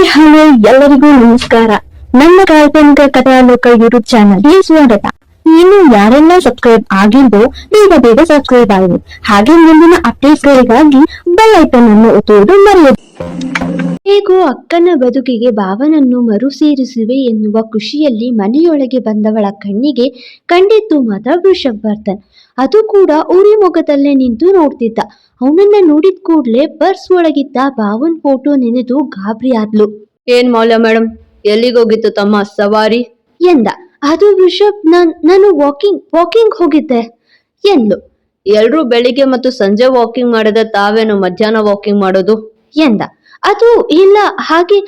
Hi hello ಎಲ್ಲರಿಗೂ ನಮಸ್ಕಾರ. ನಮ್ಮ ಕಾಲ್ಪನಿಕ ಕಥಾಲೋಕ ಯೂಟ್ಯೂಬ್ ಚಾನಲ್ಗೆ ಸ್ವಾಗತ ಇನ್ನು ಯಾರೆಲ್ಲ ಸಬ್ಸ್ಕ್ರೈಬ್ ಆಗಿಲ್ವೋ ಬೇಗ ಬೇಗ ಸಬ್ಸ್ಕ್ರೈಬ್ ಆಗಿ ಹಾಗೆ ಮುಂದಿನ ಅಪ್ಡೇಟ್ಗಳಿಗಾಗಿ ಬೆಲ್ ಐಕನ್ ಅನ್ನು ಒತ್ತುವುದು ಮರೆಯದು. ಹೇಗೂ ಅಕ್ಕನ ಬದುಕಿಗೆ ಭಾವನನ್ನು ಮರುಸೇರಿಸುವೆ ಎನ್ನುವ ಖುಷಿಯಲ್ಲಿ ಮನೆಯೊಳಗೆ ಬಂದವಳ ಕಣ್ಣಿಗೆ ಕಂಡಿತ್ತು ಮಾತ್ರ ವೃಷಭವರ್ಧನ್. ಅದು ಕೂಡ ಉರಿ ಮುಖದಲ್ಲೇ ನಿಂತು ನೋಡ್ತಿದ್ದ. ಅವನನ್ನ ನೋಡಿದ ಕೂಡಲೇ ಪರ್ಸ್ ಒಳಗಿದ್ದ ಭಾವನ್ ಫೋಟೋ ನೆನೆದು ಗಾಬರಿ ಆದ್ಲು. ಏನ್ ಮೌಲ್ಯ ಮೇಡಮ್ ಎಲ್ಲಿಗೋಗಿತ್ತು ತಮ್ಮ ಸವಾರಿ? ಎಂದ. ಅದು ನಾನ್, ನಾನು ವಾಕಿಂಗ್ ವಾಕಿಂಗ್ ಹೋಗಿದ್ದೆ. ಎಂದ್ಲು. ಎಲ್ರೂ ಬೆಳಿಗ್ಗೆ ಮತ್ತು ಸಂಜೆ ವಾಕಿಂಗ್ ಮಾಡಿದ ತಾವೇನು ಮಧ್ಯಾಹ್ನ ವಾಕಿಂಗ್ ಮಾಡೋದು? ಎಂದ. ಅದು ಇಲ್ಲ, ಹಾಗೆ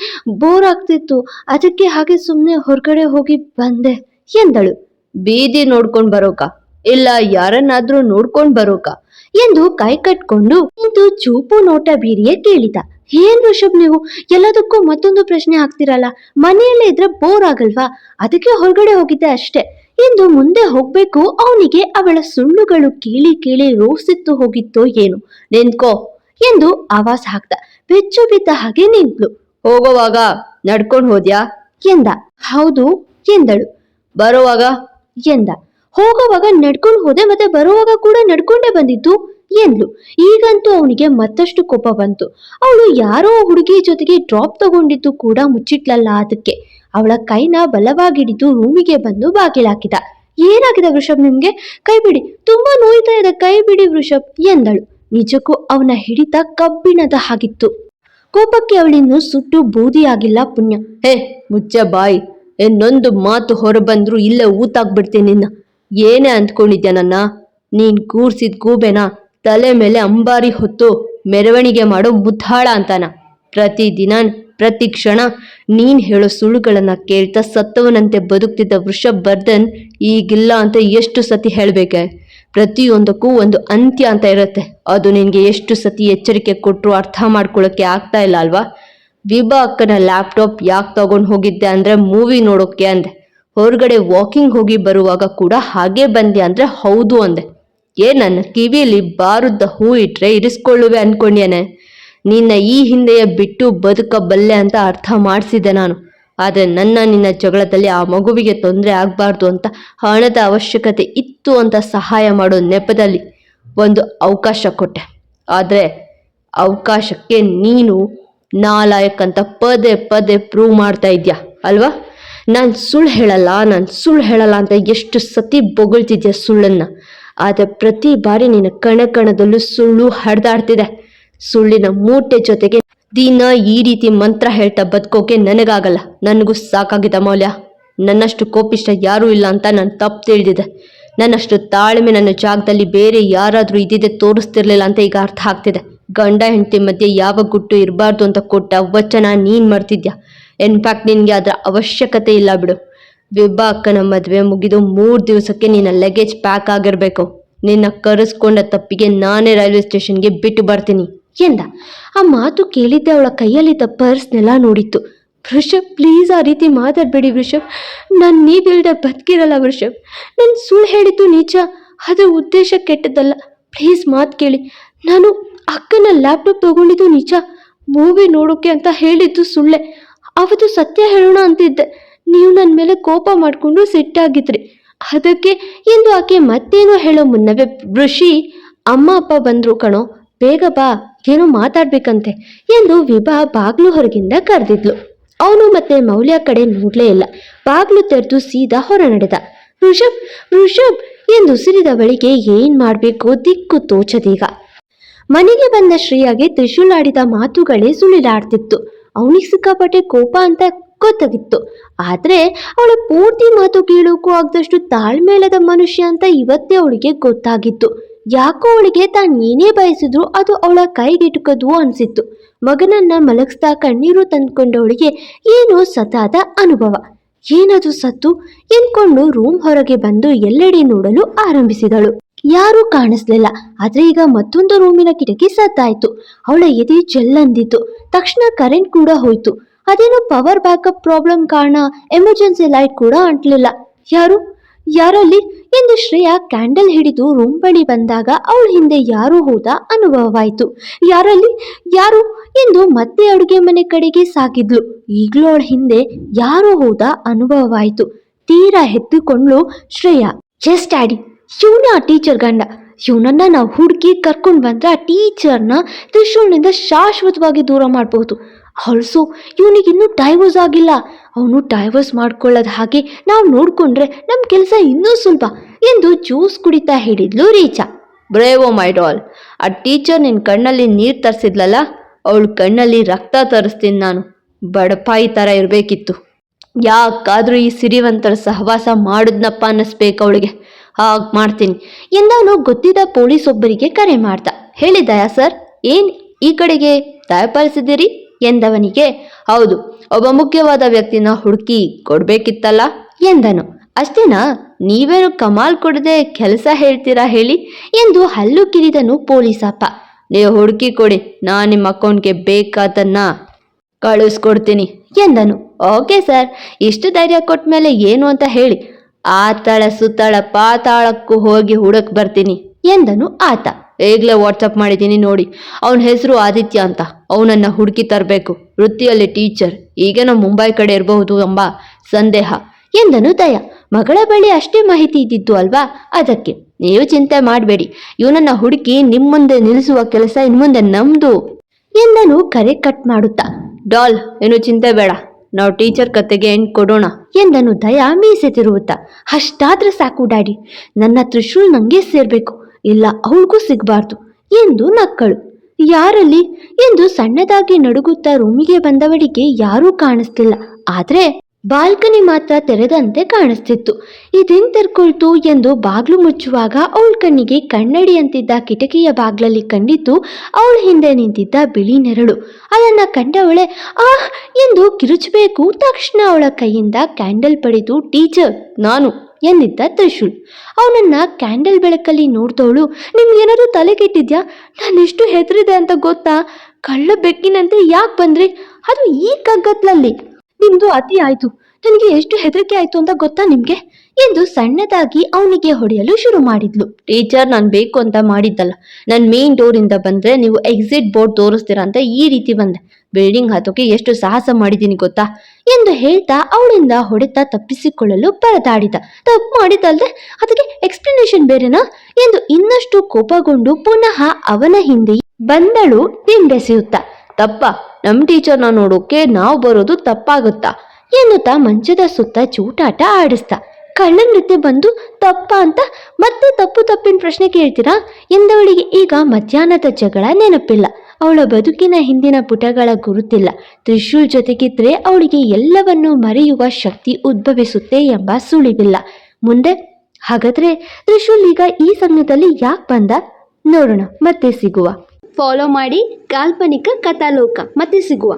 ಬೋರ್ ಆಗ್ತಿತ್ತು. ಅದಕ್ಕೆ ಹಾಗೆ ಸುಮ್ಮನೆ ಹೊರಗಡೆ ಹೋಗಿ ಬಂದೆ, ಎಂದಳು. ಬೀದಿ ನೋಡ್ಕೊಂಡ್ ಬರೋಕ? ಇಲ್ಲ, ಯಾರನ್ನಾದ್ರೂ ನೋಡ್ಕೊಂಡ್ ಬರೋಕ? ಎಂದು ಕೈ ಕಟ್ಕೊಂಡು ಇದು ಚೂಪು ನೋಟ ಬೀರಿಯೇ ಕೇಳಿದ. ಏನ್ ಋಷಭ್ ನೀವು? ಎಲ್ಲದಕ್ಕೂ ಮತ್ತೊಂದು ಪ್ರಶ್ನೆ ಹಾಕ್ತಿರಲ್ಲ? ಮನೆಯಲ್ಲೇ ಇದ್ರೆ ಬೋರ್ ಆಗಲ್ವಾ? ಅದಕ್ಕೆ ಹೊರಗಡೆ ಹೋಗಿದ್ದೆ ಅಷ್ಟೇ. ಇಂದು ಮುಂದೆ ಹೋಗ್ಬೇಕು ಅವನಿಗೆ ಅವಳ ಸುಳ್ಳುಗಳು ಕೇಳಿ ಕೇಳಿ ರೋಸಿತ್ತು ಹೋಗಿತ್ತೋ ಏನು. ನಿಂತ್ಕೋ ಎಂದು ಆವಾಸ್ ಹಾಕ್ದ. ಬೆಚ್ಚು ಬಿದ್ದ ಹಾಗೆ ನಿಂತ್ಲು ಹೋಗೋವಾಗ ನಡ್ಕೊಂಡು ಹೋದ್ಯಾ? ಎಂದ. ಹೌದು ಎಂದಳು. ಬರುವಾಗ? ಎಂದ. ಹೋಗುವಾಗ ನಡ್ಕೊಂಡು ಹೋದೆ ಮತ್ತೆ ಬರುವಾಗ ಕೂಡ ನಡ್ಕೊಂಡೇ ಬಂದಿದ್ದು? ಎಂದ್ಲು. ಈಗಂತೂ ಅವನಿಗೆ ಮತ್ತಷ್ಟು ಕೋಪ ಬಂತು. ಅವಳು ಯಾರೋ ಹುಡುಗಿ ಜೊತೆಗೆ ಡ್ರಾಪ್ ತಗೊಂಡಿದ್ದು ಕೂಡ ಮುಚ್ಚಿಟ್ಲಲ್ಲ ಅದಕ್ಕೆ. ಅವಳ ಕೈನ ಬಲವಾಗಿಡಿದು ರೂಮಿಗೆ ಬಂದು ಬಾಗಿಲಾಕಿದ ಏನಾಗಿದೆ ವೃಷಭ್ ನಿಮ್ಗೆ? ಕೈ ಬಿಡಿ. ತುಂಬಾ ನೋಯ್ತಾ ಇದೆ. ಕೈ ಬಿಡಿ ವೃಷಭ್ ಎಂದಳು. ನಿಜಕ್ಕೂ ಅವನ ಹಿಡಿತ ಕಬ್ಬಿಣದ ಹಾಗಿತ್ತು. ಕೋಪಕ್ಕೆ ಅವಳಿನ್ನು ಸುಟ್ಟು ಬೂದಿಯಾಗಿಲ್ಲ ಪುಣ್ಯ. ಹೇ, ಮುಚ್ಚ ಬಾಯಿ. ಇನ್ನೊಂದು ಮಾತು ಹೊರಬಂದ್ರು ಇಲ್ಲೇ ಊತಾಗ್ಬಿಡ್ತೀನಿ ನಿನ್ನ. ಏನೇ ಅಂದ್ಕೊಂಡಿದ್ಯಾ ನನ್ನ? ನೀನ್ ಕೂರ್ಸಿದ್ ಗೂಬೆನ? ತಲೆ ಮೇಲೆ ಅಂಬಾರಿ ಹೊತ್ತು ಮೆರವಣಿಗೆ ಮಾಡೋ ಮುದ್ದಾಳ ಅಂತಾನ. ಪ್ರತಿದಿನ, ಪ್ರತಿ ಕ್ಷಣ ನೀನ್ ಹೇಳೋ ಸುಳ್ಳುಗಳನ್ನ ಕೇಳ್ತಾ ಸತ್ತವನಂತೆ ಬದುಕ್ತಿದ್ದ ವೃಷಭರ್ಧನ್ ಈಗಿಲ್ಲ ಅಂತ ಎಷ್ಟು ಸತಿ ಹೇಳ್ಬೇಕೆ? ಪ್ರತಿಯೊಂದಕ್ಕೂ ಒಂದು ಅಂತ್ಯ ಅಂತ ಇರುತ್ತೆ. ಅದು ನಿನ್ಗೆ ಎಷ್ಟು ಸತಿ ಎಚ್ಚರಿಕೆ ಕೊಟ್ಟರು ಅರ್ಥ ಮಾಡ್ಕೊಳ್ಳೋಕೆ ಆಗ್ತಾ ಇಲ್ಲ ಅಲ್ವಾ? ವಿಭಾ ಅಕ್ಕನ ಲ್ಯಾಪ್ಟಾಪ್ ಯಾಕೆ ತಗೊಂಡು ಹೋಗಿದ್ದೆ ಅಂದ್ರೆ ಮೂವಿ ನೋಡೋಕೆ ಅಂದೆ. ಹೊರಗಡೆ ವಾಕಿಂಗ್ ಹೋಗಿ ಬರುವಾಗ ಕೂಡ ಹಾಗೆ ಬಂದೆ ಅಂದ್ರೆ ಹೌದು ಅಂದೆ. ಏ ನನ್ನ ಕಿವಿಯಲ್ಲಿ ಬಾರುದ್ದ ಹೂ ಇಟ್ರೆ ಇರಿಸ್ಕೊಳ್ಳುವೆ ಅನ್ಕೊಂಡ್ಯಾನೆ. ನಿನ್ನ ಈ ಹಿಂದೆಯ ಬಿಟ್ಟು ಬದುಕಬಲ್ಲೆ ಅಂತ ಅರ್ಥ ಮಾಡಿಸಿದೆ ನಾನು. ಆದರೆ ನನ್ನ ನಿನ್ನ ಜಗಳದಲ್ಲಿ ಆ ಮಗುವಿಗೆ ತೊಂದರೆ ಆಗಬಾರ್ದು ಅಂತ ಹಣದ ಅವಶ್ಯಕತೆ ಇತ್ತು ಅಂತ ಸಹಾಯ ಮಾಡೋ ನೆಪದಲ್ಲಿ ಒಂದು ಅವಕಾಶ ಕೊಟ್ಟೆ. ಆದರೆ ಅವಕಾಶಕ್ಕೆ ನೀನು ನಾಲಾಯಕ್ ಅಂತ ಪದೇ ಪದೇ ಪ್ರೂವ್ ಮಾಡ್ತಾ ಇದ್ಯಾ, ಅಲ್ವಾ? ನಾನು ಸುಳ್ಳು ಹೇಳಲ್ಲ, ನಾನು ಸುಳ್ಳು ಹೇಳಲ್ಲ ಅಂತ ಎಷ್ಟು ಸತಿ ಬೊಗಳ್ತಿದ್ಯಾ ಸುಳ್ಳನ್ನ? ಆದರೆ ಪ್ರತಿ ಬಾರಿ ನಿನ್ನ ಕಣ ಕಣದಲ್ಲೂ ಸುಳ್ಳು ಹಡ್ದಾಡ್ತಿದೆ ಸುಳ್ಳಿನ ಮೂಟೆ ಜೊತೆಗೆ ದಿನ ಈ ರೀತಿ ಮಂತ್ರ ಹೇಳ್ತಾ ಬದುಕೋಕೆ ನನಗಾಗಲ್ಲ. ನನಗೂ ಸಾಕಾಗಿದೆ ಮೌಲ್ಯ. ನನ್ನಷ್ಟು ಕೋಪಿಷ್ಟ ಯಾರೂ ಇಲ್ಲ ಅಂತ ನಾನು ತಪ್ಪು ತಿಳಿದಿದೆ. ನನ್ನಷ್ಟು ತಾಳ್ಮೆ ನನ್ನ ಜಾಗದಲ್ಲಿ ಬೇರೆ ಯಾರಾದರೂ ಇದ್ದಿದೆ ತೋರಿಸ್ತಿರ್ಲಿಲ್ಲ ಅಂತ ಈಗ ಅರ್ಥ ಆಗ್ತಿದೆ. ಗಂಡ ಹೆಂಡತಿ ಮಧ್ಯೆ ಯಾವ ಗುಟ್ಟು ಇರಬಾರ್ದು ಅಂತ ಕೊಟ್ಟ ವಚನ ನೀನು ಮಾಡ್ತಿದ್ಯಾ ಇನ್ಫ್ಯಾಕ್ಟ್ ನಿನಗೆ ಅದರ ಅವಶ್ಯಕತೆ ಇಲ್ಲ ಬಿಡು. ವಿಭಾ ಅಕ್ಕನ ಮದುವೆ ಮುಗಿದು ಮೂರು ದಿವಸಕ್ಕೆ ನಿನ್ನ ಲಗೇಜ್ ಪ್ಯಾಕ್ ಆಗಿರಬೇಕು. ನಿನ್ನ ಕರೆಸ್ಕೊಂಡ ತಪ್ಪಿಗೆ ನಾನೇ ರೈಲ್ವೆ ಸ್ಟೇಷನ್ಗೆ ಬಿಟ್ಟು ಬರ್ತೀನಿ, ಎಂದ. ಆ ಮಾತು ಕೇಳಿದ್ದೆ ಅವಳ ಕೈಯಲ್ಲಿದ್ದ ಪರ್ಸ್ನೆಲ್ಲ ನೋಡಿತ್ತು. ವೃಷಭ್ ಪ್ಲೀಸ್ ಆ ರೀತಿ ಮಾತಾಡಬೇಡಿ ವೃಷಭ್. ನಾನು ನೀವಿಲ್ದೆ ಬದುಕಿರಲ್ಲ ವೃಷಭ್. ನಾನು ಸುಳ್ಳು ಹೇಳಿದ್ದು ನಿಜ, ಅದು ಉದ್ದೇಶ ಕೆಟ್ಟದ್ದಲ್ಲ. ಪ್ಲೀಸ್ ಮಾತು ಕೇಳಿ. ನಾನು ಅಕ್ಕನ ಲ್ಯಾಪ್ಟಾಪ್ ತಗೊಂಡಿದ್ದು ನಿಜ. ಮೂವಿ ನೋಡೋಕೆ ಅಂತ ಹೇಳಿದ್ದು ಸುಳ್ಳೆ. ಅವತ್ತು ಸತ್ಯ ಹೇಳೋಣ ಅಂತಿದ್ದೆ. ನೀವು ನನ್ನ ಮೇಲೆ ಕೋಪ ಮಾಡಿಕೊಂಡು ಸಿಟ್ಟಾಗಿದ್ರಿ ಅದಕ್ಕೆ ಎಂದು ಆಕೆ ಮತ್ತೇನೋ ಹೇಳೋ ಮುನ್ನವೇ ಋಷಿ, ಅಮ್ಮ, ಅಪ್ಪ ಬಂದ್ರು ಕಣೋ, ಬೇಗ ಬಾ, ಏನೋ ಮಾತಾಡ್ಬೇಕಂತೆ ಎಂದು ವಿಭಾ ಬಾಗ್ಲು ಹೊರಗಿಂದ ಕರೆದಿದ್ಲು. ಅವನು ಮತ್ತೆ ಮೌಲ್ಯ ಕಡೆ ನೋಡಲೇ ಇಲ್ಲ. ಬಾಗ್ಲು ತೆರೆದು ಸೀದಾ ಹೊರ ನಡೆದ ಋಷಭ್ ಋಷಭ್ ಎಂದು ಉಸಿರಿದ ಬಳಿಗೆ ಏನ್ ಮಾಡ್ಬೇಕು ದಿಕ್ಕು ತೋಚದೀಗ. ಮನೆಗೆ ಬಂದ ಶ್ರೀಯಾಗೆ ತ್ರಿಶೂಲಾಡಿದ ಮಾತುಗಳೇ ಸುಳಿಲಾಡ್ತಿತ್ತು ಅವನಿಗೆ ಸಿಕ್ಕಾಪಟ್ಟೆ ಕೋಪ ಅಂತ ಗೊತ್ತಾಗಿತ್ತು. ಆದರೆ ಅವಳ ಪೂರ್ತಿ ಮಾತು ಕೇಳೋಕ್ಕೂ ಆಗದಷ್ಟು ತಾಳ್ಮೇಳದ ಮನುಷ್ಯ ಅಂತ ಇವತ್ತೇ ಅವಳಿಗೆ ಗೊತ್ತಾಗಿತ್ತು. ಯಾಕೋ ಅವಳಿಗೆ ತಾನು ಏನೇ ಬಯಸಿದ್ರು ಅದು ಅವಳ ಕೈಗೆಟುಕದು ಅನಿಸಿತ್ತು. ಮಗನನ್ನ ಮಲಗಿಸ್ತಾ ಕಣ್ಣೀರು ತಂದ್ಕೊಂಡವಳಿಗೆ ಏನೋ ಸತಾದ ಅನುಭವ. ಏನದು ಸತ್ತು ಎಂದ್ಕೊಂಡು ರೂಮ್ ಹೊರಗೆ ಬಂದು ಎಲ್ಲೆಡೆ ನೋಡಲು ಆರಂಭಿಸಿದಳು. ಯಾರೂ ಕಾಣಿಸ್ಲಿಲ್ಲ. ಆದ್ರೆ ಈಗ ಮತ್ತೊಂದು ರೂಮಿನ ಕಿಟಕಿ ಸತ್ತಾಯ್ತು. ಅವಳ ಎದೆ ಚೆಲ್ಲಂದಿತ್ತು. ತಕ್ಷಣ ಕರೆಂಟ್ ಕೂಡ ಹೋಯ್ತು. ಅದೇನೋ ಪವರ್ ಬ್ಯಾಕಪ್ ಪ್ರಾಬ್ಲಮ್ ಕಾರಣ ಎಮರ್ಜೆನ್ಸಿ ಲೈಟ್ ಕೂಡ ಅಂಟ್ಲಿಲ್ಲ. ಯಾರು? ಯಾರಲ್ಲಿ? ಎಂದು ಶ್ರೇಯಾ ಕ್ಯಾಂಡಲ್ ಹಿಡಿದು ರೂಮ್ ಬಳಿ ಬಂದಾಗ ಅವಳ ಹಿಂದೆ ಯಾರು ಹೋದ ಅನುಭವವಾಯಿತು. ಯಾರಲ್ಲಿ? ಯಾರು? ಎಂದು ಮತ್ತೆ ಅಡುಗೆ ಮನೆ ಕಡೆಗೆ ಸಾಗಿದ್ಲು. ಈಗಲೂ ಅವಳ ಹಿಂದೆ ಯಾರು ಹೋದ ಅನುಭವವಾಯಿತು. ತೀರಾ ಎತ್ತುಕೊಂಡ್ಲು ಶ್ರೇಯಾ. ಜಸ್ಟ್ ಡ್ಯಾಡಿ ಶಿವನ ಆ ಟೀಚರ್ ಗಂಡ. ಇವನನ್ನ ನಾವು ಹುಡುಕಿ ಕರ್ಕೊಂಡು ಬಂದ್ರೆ ಆ ಟೀಚರ್ನ ತ್ರಿಶೂಲ್ನಿಂದ ಶಾಶ್ವತವಾಗಿ ದೂರ ಮಾಡಬಹುದು. ಆಲ್ಸೋ ಇವನಿಗಿನ್ನೂ ಡೈವರ್ಸ್ ಆಗಿಲ್ಲ. ಅವನು ಡೈವರ್ಸ್ ಮಾಡ್ಕೊಳ್ಳೋದು ಹಾಗೆ ನಾವು ನೋಡಿಕೊಂಡ್ರೆ ನಮ್ಮ ಕೆಲಸ ಇನ್ನೂ ಸುಲಭ ಎಂದು ಜ್ಯೂಸ್ ಕುಡಿತಾ ಹೇಳಿದ್ಲು ರೀಚಾ. ಬ್ರೇವೋ ಮೈ ಡಾಲ್ ಆ ಟೀಚರ್ ನಿನ್ನ ಕಣ್ಣಲ್ಲಿ ನೀರು ತರಿಸಿದ್ಲಲ್ಲ? ಅವಳ ಕಣ್ಣಲ್ಲಿ ರಕ್ತ ತರಿಸ್ತೀನಿ ನಾನು. ಬಡಪಾಯಿ ಥರ ಇರಬೇಕಿತ್ತು. ಯಾಕಾದರೂ ಈ ಸಿರಿವಂತರ ಸಹವಾಸ ಮಾಡಿದ್ನಪ್ಪ ಅನ್ನಿಸ್ಬೇಕು ಅವಳಿಗೆ. ಹಾಗೆ ಮಾಡ್ತೀನಿ ಎಂದವನು ಗೊತ್ತಿದ್ದ ಪೊಲೀಸ್ ಒಬ್ಬರಿಗೆ ಕರೆ ಮಾಡ್ದ ಹೇಳಿದಯಾ ಸರ್? ಏನು ಈ ಕಡೆಗೆ ದಯಪಾಲಿಸಿದ್ದೀರಿ? ಎಂದವನಿಗೆ, ಹೌದು, ಒಬ್ಬ ಮುಖ್ಯವಾದ ವ್ಯಕ್ತಿನ ಹುಡುಕಿ ಕೊಡ್ಬೇಕಿತ್ತಲ್ಲ? ಎಂದನು. ಅಷ್ಟೇನಾ? ನೀವೇನು ಕಮಾಲ್ ಕೊಡದೆ ಕೆಲಸ ಹೇಳ್ತೀರಾ ಹೇಳಿ? ಎಂದು ಹಲ್ಲು ಕಿರಿದನು ಪೊಲೀಸಪ್ಪ. ನೀವು ಹುಡುಕಿ ಕೊಡಿ, ನಾನು ನಿಮ್ಮ ಅಕೌಂಟ್ಗೆ ಬೇಕಾದನ್ನ ಕಳಿಸ್ಕೊಡ್ತೀನಿ, ಎಂದನು. ಓಕೆ ಸರ್, ಇಷ್ಟು ಧೈರ್ಯ ಕೊಟ್ಟ ಮೇಲೆ ಏನು ಅಂತ ಹೇಳಿ. ಆತಳ ಸುತ್ತಳ ಪಾತಾಳಕ್ಕೂ ಹೋಗಿ ಹುಡುಕ್ ಬರ್ತೀನಿ. ಎಂದನು ಆತ. ಈಗಲೇ ವಾಟ್ಸಪ್ ಮಾಡಿದ್ದೀನಿ ನೋಡಿ. ಅವನ ಹೆಸರು ಆದಿತ್ಯ ಅಂತ. ಅವನನ್ನು ಹುಡುಕಿ ತರಬೇಕು. ವೃತ್ತಿಯಲ್ಲಿ ಟೀಚರ್. ಈಗೇನೋ ಮುಂಬೈ ಕಡೆ ಇರಬಹುದು ಎಂಬ ಸಂದೇಹ. ಎಂದನು ದಯ. ಮಗಳ ಬಳಿ ಅಷ್ಟೇ ಮಾಹಿತಿ ಇದ್ದಿತ್ತು ಅಲ್ವಾ? ಅದಕ್ಕೆ. ನೀವು ಚಿಂತೆ ಮಾಡಬೇಡಿ. ಇವನನ್ನ ಹುಡುಕಿ ನಿಮ್ಮ ಮುಂದೆ ನಿಲ್ಲಿಸುವ ಕೆಲಸ ಇನ್ಮುಂದೆ ನಮ್ದು. ಎಂದನು ಕರೆ ಕಟ್ ಮಾಡುತ್ತಾ. ಡಾಲ್ ಏನು ಚಿಂತೆ ಬೇಡ. ನಾವು ಟೀಚರ್ ಕತೆಗೆ ಎಂಡ್ ಕೊಡೋಣ. ಎಂದನು ದಯ ಮೀಸೆ ತಿರುಗುತ್ತಾ ಅಷ್ಟಾದ್ರೆ ಸಾಕು, ಡ್ಯಾಡಿ. ನನ್ನ ತ್ರಿಶೂಲ್ ನಂಗೆ ಸೇರ್ಬೇಕು. ಇಲ್ಲ, ಅವಳಿಗೂ ಸಿಗಬಾರ್ದು ಎಂದು ನಕ್ಕಳು. ಯಾರಲ್ಲಿ? ಎಂದು ಸಣ್ಣದಾಗಿ ನಡುಗುತ್ತಾ ರೂಮಿಗೆ ಬಂದವಳಿಗೆ ಯಾರೂ ಕಾಣಿಸ್ತಿಲ್ಲ. ಆದ್ರೆ ಬಾಲ್ಕನಿ ಮಾತ್ರ ತೆರೆದಂತೆ ಕಾಣಿಸ್ತಿತ್ತು. ಇದೇನ್ ತೆರ್ಕೊಳ್ತು ಎಂದು ಬಾಗ್ಲು ಮುಚ್ಚುವಾಗ ಅವಳ ಕಣ್ಣಿಗೆ ಕನ್ನಡಿಯಂತಿದ್ದ ಕಿಟಕಿಯ ಬಾಗ್ಲಲ್ಲಿ ಕಂಡಿತು ಅವಳ ಹಿಂದೆ ನಿಂತಿದ್ದ ಬಿಳಿ ನೆರಳು. ಅದನ್ನ ಕಂಡವಳೆ, ಆಹ್! ಎಂದು ಕಿರುಚಬೇಕು ತಕ್ಷಣ ಅವಳ ಕೈಯಿಂದ ಕ್ಯಾಂಡಲ್ ಪಡೆದು, ಟೀಚರ್, ನಾನು ಎಂದಿದ್ದ ತ್ರಿಶೂಲ್. ಅವನನ್ನ ಕ್ಯಾಂಡಲ್ ಬೆಳಕಲ್ಲಿ ನೋಡ್ದವಳು ನಿಮ್ಗೇನಾದ್ರು ತಲೆ ಕೆಟ್ಟಿದ್ಯಾ ನಾನೆಷ್ಟು ಹೆದರಿದೆ ಅಂತ ಗೊತ್ತಾ? ಕಳ್ಳ ಬೆಕ್ಕಿನಂತೆ ಯಾಕೆ ಬಂದ್ರಿ? ಅದು ಈ ಕಗ್ಗತ್ಲಲ್ಲಿ. ನಿಮ್ದು ಅತಿ ಆಯ್ತು. ನನಗೆ ಎಷ್ಟು ಹೆದರಿಕೆ ಆಯ್ತು ಅಂತ ಗೊತ್ತಾ ನಿಮ್ಗೆ? ಎಂದು ಸಣ್ಣದಾಗಿ ಅವನಿಗೆ ಹೊಡೆಯಲು ಶುರು ಮಾಡಿದ್ಲು. ಟೀಚರ್, ನಾನು ಬೇಕು ಅಂತ ಮಾಡಿದ್ದಲ್ಲ. ನನ್ನ ಮೇನ್ ಡೋರಿಂದ ಬಂದ್ರೆ ನೀವು ಎಕ್ಸಿಟ್ ಬೋರ್ಡ್ ತೋರಿಸ್ತೀರಾ ಅಂತ ಈ ರೀತಿ ಬಂದೆ. ಬಿಲ್ಡಿಂಗ್ ಹತ್ತೋಕೆ ಎಷ್ಟು ಸಾಹಸ ಮಾಡಿದ್ದೀನಿ ಗೊತ್ತಾ? ಎಂದು ಹೇಳ್ತಾ ಅವಳಿಂದ ಹೊಡೆತ ತಪ್ಪಿಸಿಕೊಳ್ಳಲು ಪರದಾಡಿದ. ತಪ್ಪು ಮಾಡಿದಲ್ದೆ ಅದಕ್ಕೆ ಎಕ್ಸ್ಪ್ಲನೇಷನ್ ಬೇರೆನಾ? ಎಂದು ಇನ್ನಷ್ಟು ಕೋಪಗೊಂಡು ಪುನಃ ಅವನ ಹಿಂದೆ ಬಂದಳು ದಿಂಡೆಸೆಯುತ್ತ ತಪ್ಪ. ನಮ್ಮ ಟೀಚರ್ನ ನೋಡೋಕೆ ನಾವು ಬರೋದು ತಪ್ಪಾಗುತ್ತಾ? ಎನ್ನುತ್ತಾ ಮಂಚದ ಸುತ್ತ ಚೂಟಾಟ ಆಡಿಸ್ತಾ. ಕಳ್ಳನ ನೃತ್ಯ ಬಂದು ತಪ್ಪ ಅಂತ ಮತ್ತೆ ತಪ್ಪು ತಪ್ಪಿನ ಪ್ರಶ್ನೆ ಕೇಳ್ತೀರಾ? ಎಂದವಳಿಗೆ ಈಗ ಮಧ್ಯಾಹ್ನದ ಜಗಳ ನೆನಪಿಲ್ಲ. ಅವಳ ಬದುಕಿನ ಹಿಂದಿನ ಪುಟಗಳ ಗುರುತಿಲ್ಲ. ತ್ರಿಶೂಲ್ ಜೊತೆಗಿದ್ರೆ ಅವಳಿಗೆ ಎಲ್ಲವನ್ನೂ ಮರೆಯುವ ಶಕ್ತಿ ಉದ್ಭವಿಸುತ್ತೆ ಎಂಬ ಸುಳಿವಿಲ್ಲ. ಮುಂದೆ, ಹಾಗಾದ್ರೆ ತ್ರಿಶೂಲ್ ಈಗ ಈ ಸಮಯದಲ್ಲಿ ಯಾಕೆ ಬಂದ? ನೋಡೋಣ, ಮತ್ತೆ ಸಿಗುವ. ಫಾಲೋ ಮಾಡಿ ಕಾಲ್ಪನಿಕ ಕಥಾಲೋಕ, ಮತ್ತೆ ಸಿಗುವ.